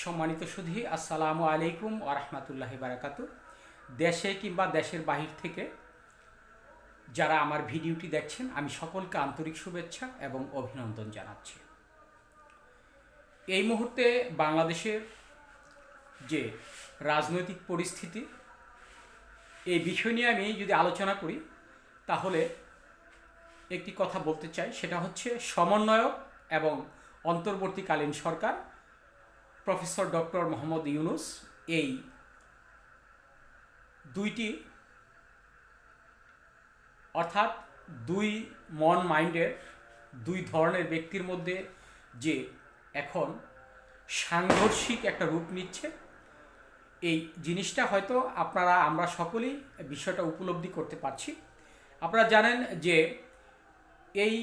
সম্মানিত সুধী, আসসালামু আলাইকুম ওরহমতুল্লাহি বারাকাত দেশে কিংবা দেশের বাহির থেকে যারা আমার ভিডিওটি দেখছেন, আমি সকলকে আন্তরিক শুভেচ্ছা এবং অভিনন্দন জানাচ্ছি। এই মুহূর্তে বাংলাদেশের যে রাজনৈতিক পরিস্থিতি, এই বিষয় নিয়ে আমি যদি আলোচনা করি, তাহলে একটি কথা বলতে চাই, সেটা হচ্ছে সমন্বয়ক এবং অন্তর্বর্তীকালীন সরকার প্রফেসর ডক্টর মোহাম্মদ ইউনুস এই দুইটি, অর্থাৎ দুই মন মাইন্ডের, দুই ধরনের ব্যক্তির মধ্যে যে এখন সাংঘর্ষিক একটা রূপ নিচ্ছে, এই জিনিসটা হয়তো আপনারা, আমরা সকলেই বিষয়টা উপলব্ধি করতে পারছি। আপনারা জানেন যে এই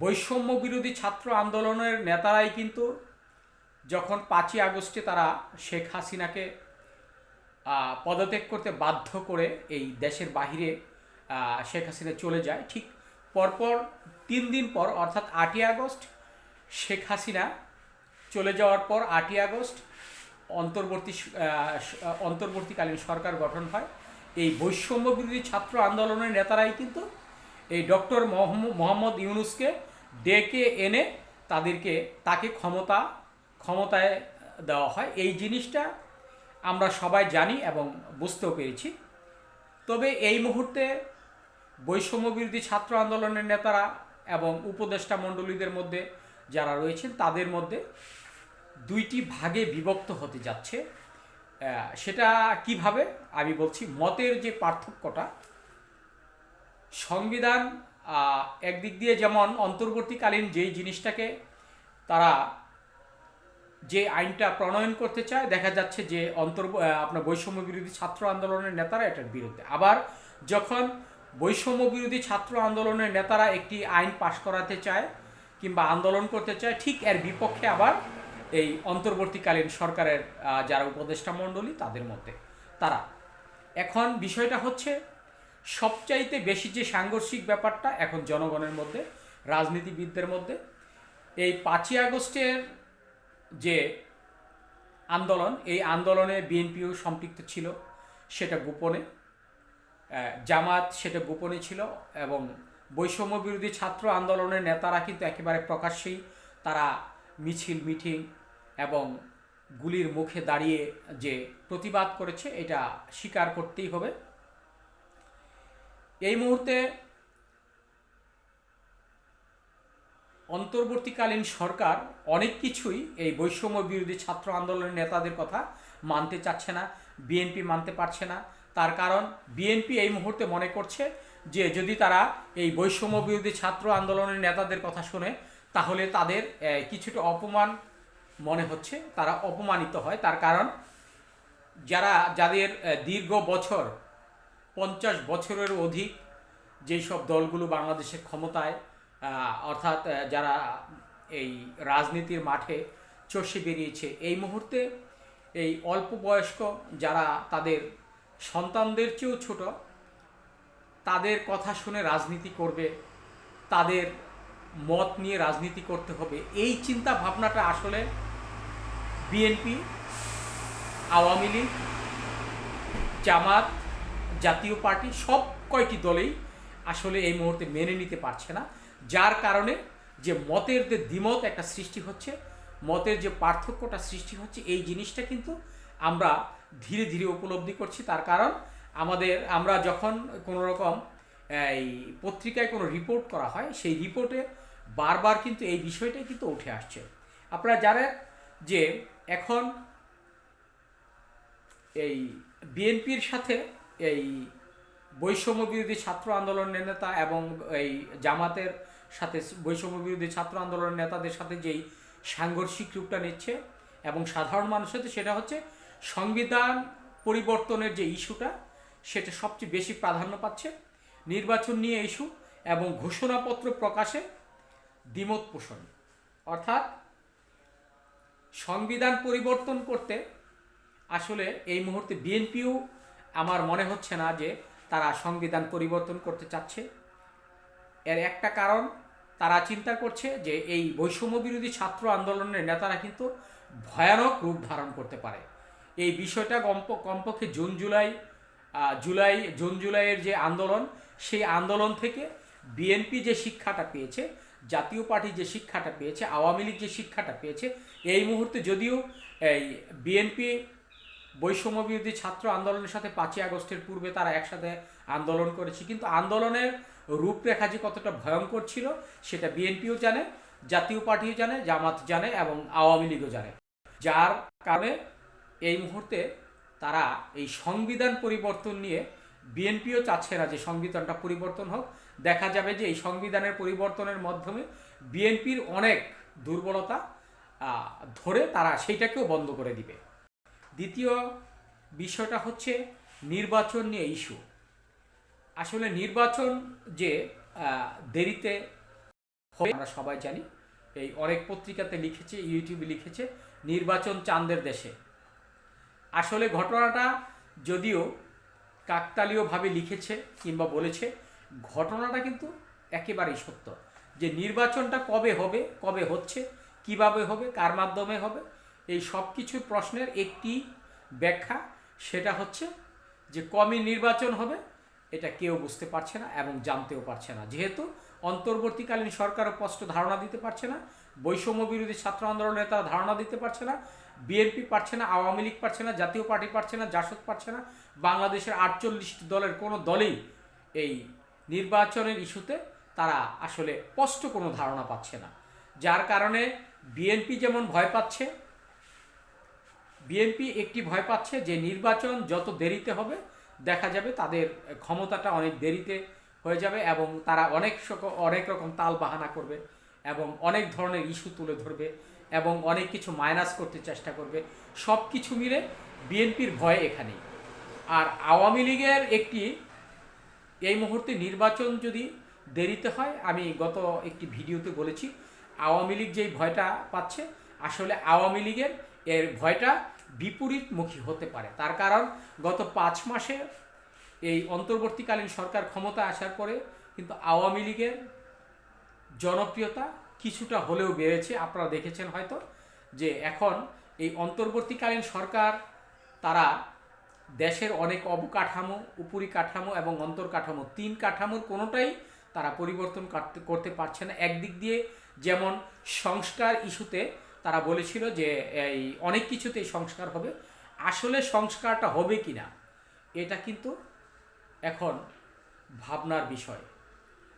বৈষম্য বিরোধী ছাত্র আন্দোলনের নেতারাই কিন্তু যখন পাঁচই আগস্টে তারা শেখ হাসিনাকে পদত্যাগ করতে বাধ্য করে এই দেশের বাহিরে শেখ হাসিনা চলে যায়, ঠিক পরপর তিন দিন পর, অর্থাৎ আটই আগস্ট, শেখ হাসিনা চলে যাওয়ার পর আটই আগস্ট অন্তর্বর্তী অন্তর্বর্তীকালীন সরকার গঠন হয়। এই বৈষম্য বিরোধী ছাত্র আন্দোলনের নেতারাই কিন্তু এই ডক্টর মোহাম্মদ ইউনুসকে ডেকে এনে তাদেরকে, তাকে ক্ষমতা ক্ষমতায় দেওয়া হয়। এই জিনিসটা আমরা সবাই জানি এবং বুঝতেও পেরেছি। তবে এই মুহূর্তে বৈষম্য বিরোধী ছাত্র আন্দোলনের নেতারা এবং উপদেষ্টা মণ্ডলীদের মধ্যে যারা রয়েছেন, তাদের মধ্যে দুইটি ভাগে বিভক্ত হতে যাচ্ছে। সেটা কীভাবে? আমি বলছি, মতের যে পার্থক্যটা, সংবিধান একদিক দিয়ে যেমন অন্তর্বর্তীকালীন যেই জিনিসটাকে তারা যে আইনটা প্রণয়ন করতে চায়, দেখা যাচ্ছে যে অন্তর আপনার বৈষম্য বিরোধী ছাত্র আন্দোলনের নেতারা এটার বিরুদ্ধে। আবার যখন বৈষম্য বিরোধী ছাত্র আন্দোলনের নেতারা একটি আইন পাশ করাতে চায় কিংবা আন্দোলন করতে চায়, ঠিক এর বিপক্ষে আবার এই অন্তর্বর্তীকালীন সরকারের যারা উপদেষ্টা মণ্ডলী, তাদের মধ্যে তারা। এখন বিষয়টা হচ্ছে, সবচাইতে বেশি যে সাংঘর্ষিক ব্যাপারটা এখন জনগণের মধ্যে, রাজনীতিবিদদের মধ্যে, এই পাঁচই আগস্টের যে আন্দোলন, এই আন্দোলনে বিএনপিও সম্পৃক্ত ছিল, সেটা গোপনে। জামাত সেটা গোপনে ছিল এবং বৈষম্য বিরোধী ছাত্র আন্দোলনের নেতারা কিন্তু একেবারে প্রকাশ্যেই তারা মিছিল, মিটিং এবং গুলির মুখে দাঁড়িয়ে যে প্রতিবাদ করেছে, এটা স্বীকার করতেই হবে। এই মুহূর্তে অন্তর্বর্তীকালীন সরকার অনেক কিছুই এই বৈষম্য বিরোধী ছাত্র আন্দোলনের নেতাদের কথা মানতে চাচ্ছে না বিএনপি মানতে পারছে না। তার কারণ বিএনপি এই মুহূর্তে মনে করছে যে যদি তারা এই বৈষম্য বিরোধী ছাত্র আন্দোলনের নেতাদের কথা শুনে, তাহলে তাদের কিছুটা অপমান মনে হচ্ছে, তারা অপমানিত হয়। তার কারণ যারা, যাদের দীর্ঘ বছর, পঞ্চাশ বছরের অধিক যেই সব দলগুলো বাংলাদেশের ক্ষমতায় অর্থাৎ যারা এই রাজনীতির মাঠে চষে বেরিয়েছে, এই মুহূর্তে এই অল্প বয়স্ক যারা তাদের সন্তানদের চেয়েও ছোট, তাদের কথা শুনে রাজনীতি করবে, তাদের মত নিয়ে রাজনীতি করতে হবে, এই চিন্তা ভাবনাটা আসলে বিএনপি, আওয়ামী লীগ, জামাত, জাতীয় পার্টি সব কয়টি দলেই আসলে এই মুহূর্তে মেনে নিতে পারছে না। যার কারণে যে মতের যে দ্বিমত একটা সৃষ্টি হচ্ছে, মতের যে পার্থক্যটা সৃষ্টি হচ্ছে, এই জিনিসটা কিন্তু আমরা ধীরে ধীরে উপলব্ধি করছি। তার কারণ আমাদের, আমরা যখন কোনো রকম, এই পত্রিকায় কোনো রিপোর্ট করা হয়, সেই রিপোর্টে বারবার কিন্তু এই বিষয়টাই কিন্তু উঠে আসছে। আপনারা জানেন যে এখন এই বিএনপির সাথে এই বৈষম্য বিরোধী ছাত্র আন্দোলনের নেতা এবং এই জামাতের সাথে বৈষম্য বিরোধী ছাত্র আন্দোলনের নেতাদের সাথে যেই সাংঘর্ষিক রূপটা নিচ্ছে এবং সাধারণ মানুষের সেটা হচ্ছে সংবিধান পরিবর্তনের যে ইস্যুটা, সেটা সবচেয়ে বেশি প্রাধান্য পাচ্ছে। নির্বাচন নিয়ে ইস্যু এবং ঘোষণাপত্র প্রকাশে দ্বিমত পোষণ। অর্থাৎ সংবিধান পরিবর্তন করতে আসলে এই মুহূর্তে বিএনপিও আমার মনে হচ্ছে না যে তারা সংবিধান পরিবর্তন করতে চাচ্ছে। এর একটা কারণ, তারা চিন্তা করছে যে এই বৈষম্য বিরোধী ছাত্র আন্দোলনের নেতারা কিন্তু ভয়ানক রূপ ধারণ করতে পারে। এই বিষয়টা কম্প কমপক্ষে জুন, জুলাই জুলাই, জুন, জুলাইয়ের যে আন্দোলন, সেই আন্দোলন থেকে বিএনপি যে শিক্ষাটা পেয়েছে, জাতীয় পার্টি যে শিক্ষাটা পেয়েছে, আওয়ামী লীগ যে শিক্ষাটা পেয়েছে, এই মুহূর্তে যদিও এই বিএনপি বৈষম্য বিরোধী ছাত্র আন্দোলনের সাথে পাঁচই আগস্টের পূর্বে তারা একসাথে আন্দোলন করেছে, কিন্তু আন্দোলনের রূপরেখা যে কতটা ভয়ঙ্কর ছিল, সেটা বিএনপিও জানে, জাতীয় পার্টিও জানে, জামাত জানে এবং আওয়ামী লীগও জানে। যার কারণে এই মুহূর্তে তারা এই সংবিধান পরিবর্তন নিয়ে বিএনপিও চাচ্ছে না যে সংবিধানটা পরিবর্তন হোক। দেখা যাবে যে এই সংবিধানের পরিবর্তনের মাধ্যমে বিএনপির অনেক দুর্বলতা ধরে তারা সেইটাকেও বন্ধ করে দিবে। দ্বিতীয় বিষয়টা হচ্ছে নির্বাচন নিয়ে ইস্যু। আসলে নির্বাচন যে দেরিতে হবে, আমরা সবাই জানি, এই অনেক পত্রিকাতে লিখেছে, ইউটিউবে লিখেছে, নির্বাচন চাঁদের দেশে। আসলে ঘটনাটা যদিও কাকতালীয়ভাবে লিখেছে কিংবা বলেছে, ঘটনাটা কিন্তু একেবারেই সত্য। যে নির্বাচনটা কবে হবে, কবে হচ্ছে, কীভাবে হবে, কার মাধ্যমে হবে, এই সব কিছুর প্রশ্নের একটি ব্যাখ্যা, সেটা হচ্ছে যে কমই নির্বাচন হবে এটা কেউ বুঝতে পারছে না এবং জানতেও পারছে না। যেহেতু অন্তর্বর্তীকালীন সরকারও স্পষ্ট ধারণা দিতে পারছে না, বৈষম্য বিরোধী ছাত্র আন্দোলনের তারা ধারণা দিতে পারছে না, বিএনপি পারছে না, আওয়ামী লীগ পারছে না, জাতীয় পার্টি পারছে না, জাসদ পারছে না, বাংলাদেশের আটচল্লিশটি দলের কোনো দলেই এই নির্বাচনের ইস্যুতে তারা আসলে স্পষ্ট কোনো ধারণা পাচ্ছে না। যার কারণে বিএনপি যেমন ভয় পাচ্ছে, বিএনপি একটি ভয় পাচ্ছে যে নির্বাচন যত দেরিতে হবে দেখা যাবে, তাদের ক্ষমতাটা অনেক দেরিতে হয়ে যাবে এবং তারা অনেক অনেক রকম তাল বাহানা করবে এবং অনেক ধরনের ইস্যু তুলে ধরবে এবং অনেক কিছু মাইনাস করতে চেষ্টা করবে। সব কিছু মিলে বিএনপির ভয় এখানেই। আর আওয়ামী লীগের একটি, এই মুহূর্তে নির্বাচন যদি দেরিতে হয়, আমি গত একটি ভিডিওতে বলেছি, আওয়ামী লীগ যেই ভয়টা পাচ্ছে, আসলে আওয়ামী লীগের এর ভয়টা বিপরীতমুখী হতে পারে। তার কারণ গত পাঁচ মাসে এই অন্তর্বর্তীকালীন সরকার ক্ষমতা আসার পরে কিন্তু আওয়ামী লীগের জনপ্রিয়তা কিছুটা হলেও বেড়েছে। আপনারা দেখেছেন হয়তো যে এখন এই অন্তর্বর্তীকালীন সরকার, তারা দেশের অনেক অবকাঠামো উপরি কাঠামো এবং অন্তর্কাঠামো, তিন কাঠামোর কোনোটাই তারা পরিবর্তন করতে করতে পারছে না। একদিক দিয়ে যেমন সংস্কার ইস্যুতে তারা বলেছিল যে এই অনেক কিছুতেই সংস্কার হবে। আসলে সংস্কারটা হবে কি না এটা কিন্তু এখন ভাবনার বিষয়।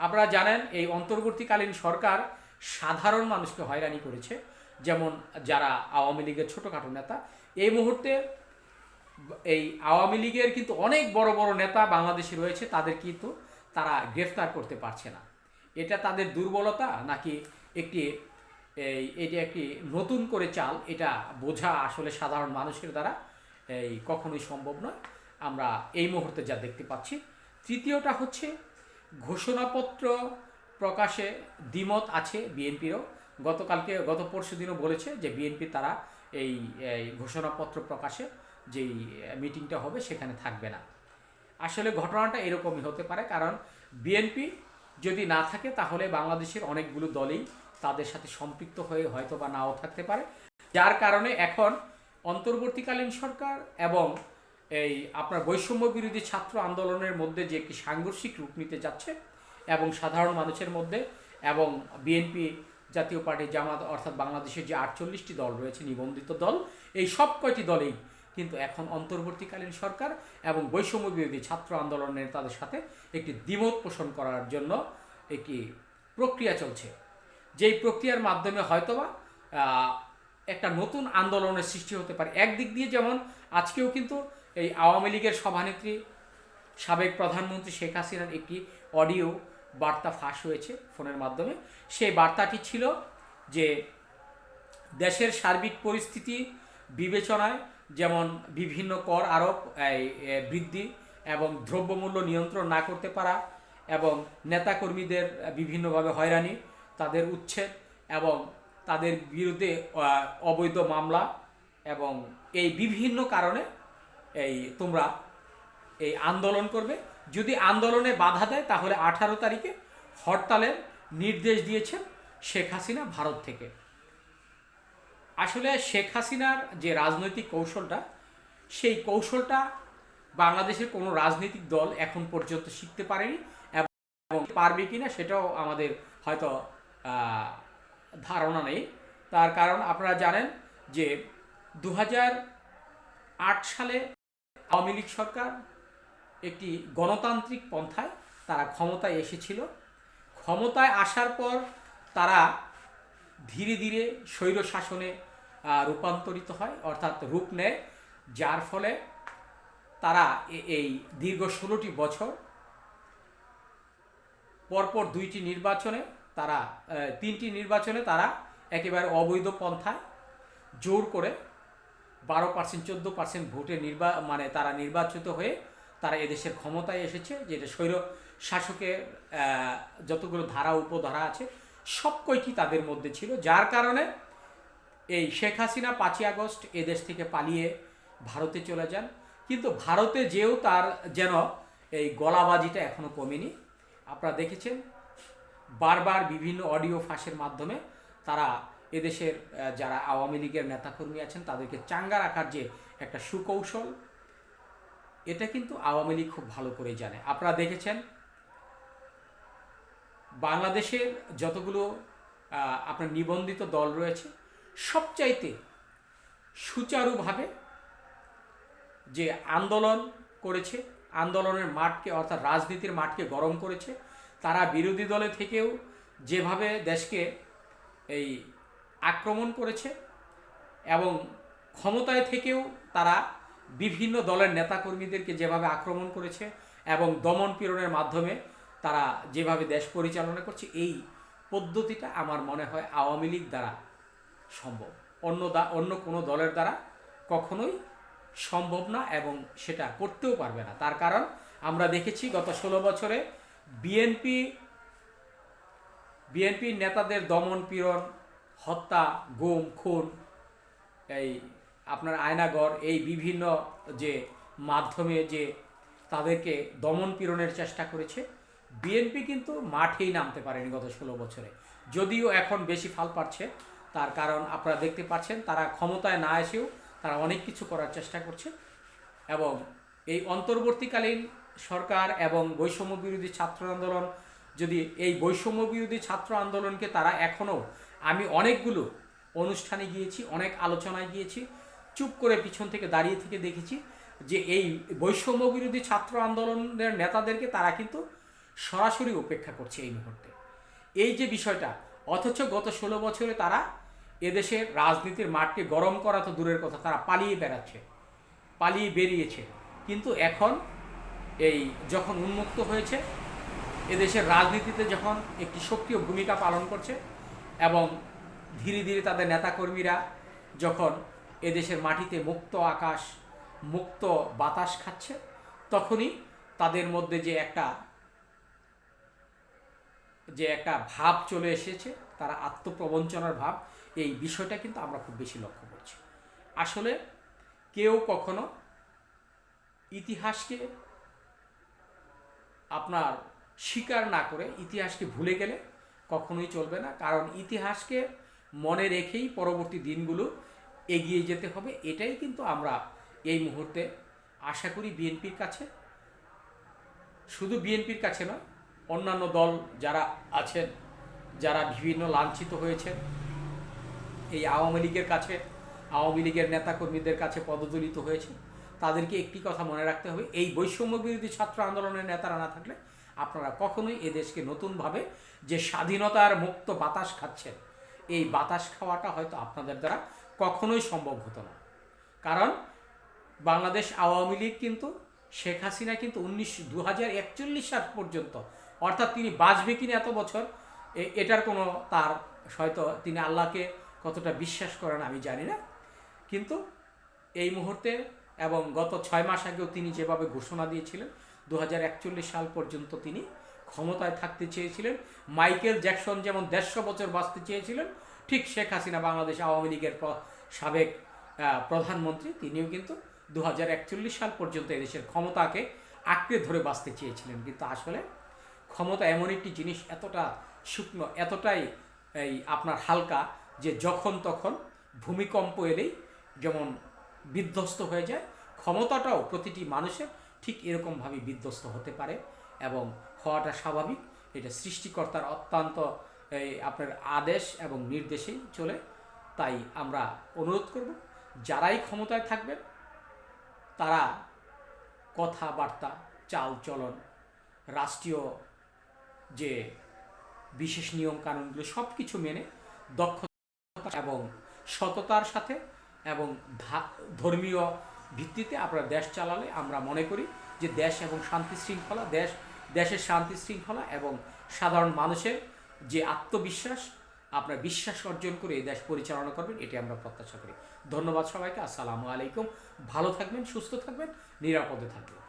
আপনারা জানেন, এই অন্তর্বর্তীকালীন সরকার সাধারণ মানুষকে হয়রানি করেছে। যেমন যারা আওয়ামী লীগের ছোটোখাটো নেতা, এই মুহূর্তে এই আওয়ামী লীগের কিন্তু অনেক বড় বড় নেতা বাংলাদেশে রয়েছে, তাদের কিন্তু তারা গ্রেফতার করতে পারছে না। এটা তাদের দুর্বলতা নাকি একটি এই, এটি একটি নতুন করে চাল। এটা বোঝা আসলে সাধারণ মানুষের দ্বারা এই কখনোই সম্ভব নয়। আমরা এই মুহূর্তে যা দেখতে পাচ্ছি, তৃতীয়টা হচ্ছে ঘোষণাপত্র প্রকাশে দ্বিমত আছে বিএনপিরও। গতকালকে, গত পরশু দিনও বলেছে যে বিএনপি তারা এই ঘোষণাপত্র প্রকাশে যেই মিটিংটা হবে সেখানে থাকবে না। আসলে ঘটনাটা এরকমই হতে পারে, কারণ বিএনপি যদি না থাকে তাহলে বাংলাদেশের অনেকগুলো দলই তাদের সাথে সম্পৃক্ত হয়ে হয়তো বা নাও থাকতে পারে। যার কারণে এখন অন্তর্বর্তীকালীন সরকার এবং এই আপনার বৈষম্য বিরোধী ছাত্র আন্দোলনের মধ্যে যে একটি সাংঘর্ষিক রূপ নিতে যাচ্ছে এবং সাধারণ মানুষের মধ্যে এবং বিএনপি জাতীয় পার্টি জামাত অর্থাৎ বাংলাদেশের যে আটচল্লিশটি দল রয়েছে, নিবন্ধিত দল, এই সব কয়টি দলেই কিন্তু এখন অন্তর্বর্তীকালীন সরকার এবং বৈষম্য বিরোধী ছাত্র আন্দোলনের তাদের সাথে একটি দ্বিমত পোষণ করার জন্য একটি প্রক্রিয়া চলছে। যেই প্রক্রিয়ার মাধ্যমে হয়তোবা একটা নতুন আন্দোলনের সৃষ্টি হতে পারে। একদিক দিয়ে যেমন আজকেও কিন্তু এই আওয়ামী লীগের সভানেত্রী, সাবেক প্রধানমন্ত্রী শেখ হাসিনার একটি অডিও বার্তা ফাঁস হয়েছে ফোনের মাধ্যমে। সেই বার্তাটি ছিল যে দেশের সার্বিক পরিস্থিতি বিবেচনায় যেমন বিভিন্ন কর আরোপ বৃদ্ধি এবং দ্রব্যমূল্য নিয়ন্ত্রণ না করতে পারা এবং নেতাকর্মীদের বিভিন্নভাবে হয়রানি তাদের উচ্ছেদ এবং তাদের বিরুদ্ধে অবৈধ মামলা এবং এই বিভিন্ন কারণে এই তোমরা এই আন্দোলন করবে। যদি আন্দোলনে বাধা দেয়, তাহলে আঠারো তারিখে হরতালের নির্দেশ দিয়েছেন শেখ হাসিনা ভারত থেকে। আসলে শেখ হাসিনার যে রাজনৈতিক কৌশলটা, সেই কৌশলটা বাংলাদেশের কোনো রাজনৈতিক দল এখন পর্যন্ত শিখতে পারেনি এবং পারবে কিনা সেটাও আমাদের হয়তো ধারণা নেই। তার কারণ আপনারা জানেন যে দু সালে আওয়ামী লীগ সরকার একটি গণতান্ত্রিক পন্থায় তারা ক্ষমতায় এসেছিল। ক্ষমতায় আসার পর তারা ধীরে ধীরে স্বৈর শাসনে রূপান্তরিত হয়, অর্থাৎ রূপ নেয়। যার ফলে তারা এই দীর্ঘ ষোলোটি বছর পরপর দুইটি নির্বাচনে তারা তিনটি নির্বাচনে তারা একেবারে অবৈধ পন্থায় জোর করে বারো পার্সেন্ট, চোদ্দ পার্সেন্ট ভোটে নির্বা মানে তারা নির্বাচিত হয়ে তারা এদেশের ক্ষমতায় এসেছে, যেটা স্বৈর শাসকের যতগুলো ধারা, উপধারা আছে, সব কয়টি তাদের মধ্যে ছিল, যার কারণে এই শেখ হাসিনা পাঁচই আগস্ট এদেশ থেকে পালিয়ে ভারতে চলে যান। কিন্তু ভারতে যেও তার যেন এই গলাবাজিটা এখনও কমেনি। আপনারা দেখেছেন বারবার বিভিন্ন অডিও ফাঁসের মাধ্যমে তারা এদেশের যারা আওয়ামী লীগের নেতাকর্মী আছেন, তাদেরকে চাঙ্গা রাখার যে একটা সুকৌশল, এটা কিন্তু আওয়ামী লীগ খুব ভালো করে জানে। আপনারা দেখেছেন, বাংলাদেশের যতগুলো আপনার নিবন্ধিত দল রয়েছে, সবচাইতে সুচারুভাবে যে আন্দোলন করেছে, আন্দোলনের মাঠকে, অর্থাৎ রাজনীতির মাঠকে গরম করেছে তারা বিরোধী দলে থেকেও যেভাবে দেশকে এই আক্রমণ করেছে এবং ক্ষমতায় থেকেও তারা বিভিন্ন দলের নেতাকর্মীদেরকে যেভাবে আক্রমণ করেছে এবং দমন পীড়নের মাধ্যমে তারা যেভাবে দেশ পরিচালনা করছে, এই পদ্ধতিটা আমার মনে হয় আওয়ামী লীগ দ্বারা সম্ভব। অন্য দা, অন্য কোনো দলের দ্বারা কখনোই সম্ভব না এবং সেটা করতেও পারবে না। তার কারণ আমরা দেখেছি গত ষোলো বছরে বিএনপি বিএনপির নেতাদের দমন পীড়ন, হত্যা, গুম, খুন, এই আপনার আয়নাগর, এই বিভিন্ন যে মাধ্যমে যে তাদেরকে দমন পীড়নের চেষ্টা করেছে, বিএনপি কিন্তু মাঠেই নামতে পারেনি গত ষোলো বছরে। যদিও এখন বেশি ফাল পাচ্ছে, তার কারণ আপনারা দেখতে পাচ্ছেন, তারা ক্ষমতায় না এসেও তারা অনেক কিছু করার চেষ্টা করছে এবং এই অন্তর্বর্তীকালীন সরকার এবং বৈষম্য বিরোধী ছাত্র আন্দোলন, যদি এই বৈষম্য বিরোধী ছাত্র আন্দোলনকে তারা এখনও, আমি অনেকগুলো অনুষ্ঠানে গিয়েছি, অনেক আলোচনায় গিয়েছি, চুপ করে পিছন থেকে দাঁড়িয়ে থেকে দেখেছি যে এই বৈষম্য বিরোধী ছাত্র আন্দোলনের নেতাদেরকে তারা কিন্তু সরাসরি উপেক্ষা করছে এই মুহূর্তে। এই যে বিষয়টা, অথচ গত ষোলো বছরে তারা এদেশের রাজনীতির মাঠকে গরম করা তো দূরের কথা, তারা পালিয়ে বেড়াচ্ছে, পালিয়ে বেরিয়েছে। কিন্তু এখন এই যখন উন্মুক্ত হয়েছে, এদেশের রাজনীতিতে যখন একটি সক্রিয় ভূমিকা পালন করছে এবং ধীরে ধীরে তাদের নেতাকর্মীরা যখন এদেশের মাটিতে মুক্ত আকাশ, মুক্ত বাতাস খাচ্ছে, তখনই তাদের মধ্যে যে একটা যে একটা ভাব চলে এসেছে, তারা আত্মপ্রবঞ্চনার ভাব, এই বিষয়টা কিন্তু আমরা খুব বেশি লক্ষ্য করছি। আসলে কেউ কখনো ইতিহাসকে আপনার স্বীকার না করে ইতিহাসকে ভুলে গেলে কখনোই চলবে না। কারণ ইতিহাসকে মনে রেখেই পরবর্তী দিনগুলো এগিয়ে যেতে হবে। এটাই কিন্তু আমরা এই মুহূর্তে আশা করি বিএনপির কাছে। শুধু বিএনপির কাছে নয়, অন্যান্য দল যারা আছেন, যারা বিভিন্ন লাঞ্ছিত হয়েছেন এই আওয়ামী লীগের কাছে, আওয়ামী লীগের নেতাকর্মীদের কাছে পদদলিত হয়েছে। তাদেরকে একটি কথা মনে রাখতে হবে, এই বৈষম্য বিরোধী ছাত্র আন্দোলনের নেতারা না থাকলে আপনারা কখনোই এদেশকে নতুনভাবে যে স্বাধীনতার মুক্ত বাতাস খাচ্ছেন, এই বাতাস খাওয়াটা হয়তো আপনাদের দ্বারা কখনোই সম্ভব হতো না। কারণ বাংলাদেশ আওয়ামী লীগ কিন্তু, শেখ হাসিনা কিন্তু উনিশ দু হাজার একচল্লিশ সাল পর্যন্ত, অর্থাৎ তিনি বাঁচবে কিনা এত বছর এটার কোনো তার হয়তো তিনি আল্লাহকে কতটা বিশ্বাস করেন আমি জানি না। কিন্তু এই মুহূর্তে এবং গত ছয় মাস আগেও তিনি যেভাবে ঘোষণা দিয়েছিলেন দু হাজার একচল্লিশ সাল পর্যন্ত তিনি ক্ষমতায় থাকতে চেয়েছিলেন। মাইকেল জ্যাকসন যেমন দেড়শো বছর বাঁচতে চেয়েছিলেন, ঠিক শেখ হাসিনা বাংলাদেশ আওয়ামী লীগের সাবেক প্রধানমন্ত্রী, তিনিও কিন্তু দু হাজার একচল্লিশ সাল পর্যন্ত এদেশের ক্ষমতাকে আঁকড়ে ধরে বাঁচতে চেয়েছিলেন। কিন্তু আসলে ক্ষমতা এমন একটি জিনিস, এতটা শুকনো, এতটাই এই আপনার হালকা যে যখন তখন ভূমিকম্প এলেই যেমন বিধ্বস্ত হয়ে যায়। ক্ষমতাটাও প্রতিটি মানুষের ঠিক এরকমভাবে বিধ্বস্ত হতে পারে এবং হওয়াটা স্বাভাবিক। এটা সৃষ্টিকর্তার অত্যন্ত আপনার আদেশ এবং নির্দেশেই চলে। তাই আমরা অনুরোধ করব, যারাই ক্ষমতায় থাকবেন, তারা কথাবার্তা চাল চলন রাষ্ট্রীয় যে বিশেষ নিয়ম কানুনগুলো সব কিছু মেনে দক্ষতা এবং সততার সাথে এবং ধর্মীয় ভিত্তিতে আপনারা দেশ চালালে আমরা মনে করি যে দেশ এবং শান্তি শৃঙ্খলা, দেশ, দেশের শান্তি শৃঙ্খলা এবং সাধারণ মানুষের যে আত্মবিশ্বাস, আপনার বিশ্বাস অর্জন করে এই দেশ পরিচালনা করবেন, এটি আমরা প্রত্যাশা করি। ধন্যবাদ সবাইকে, আসসালামু আলাইকুম। ভালো থাকবেন, সুস্থ থাকবেন, নিরাপদে থাকবেন।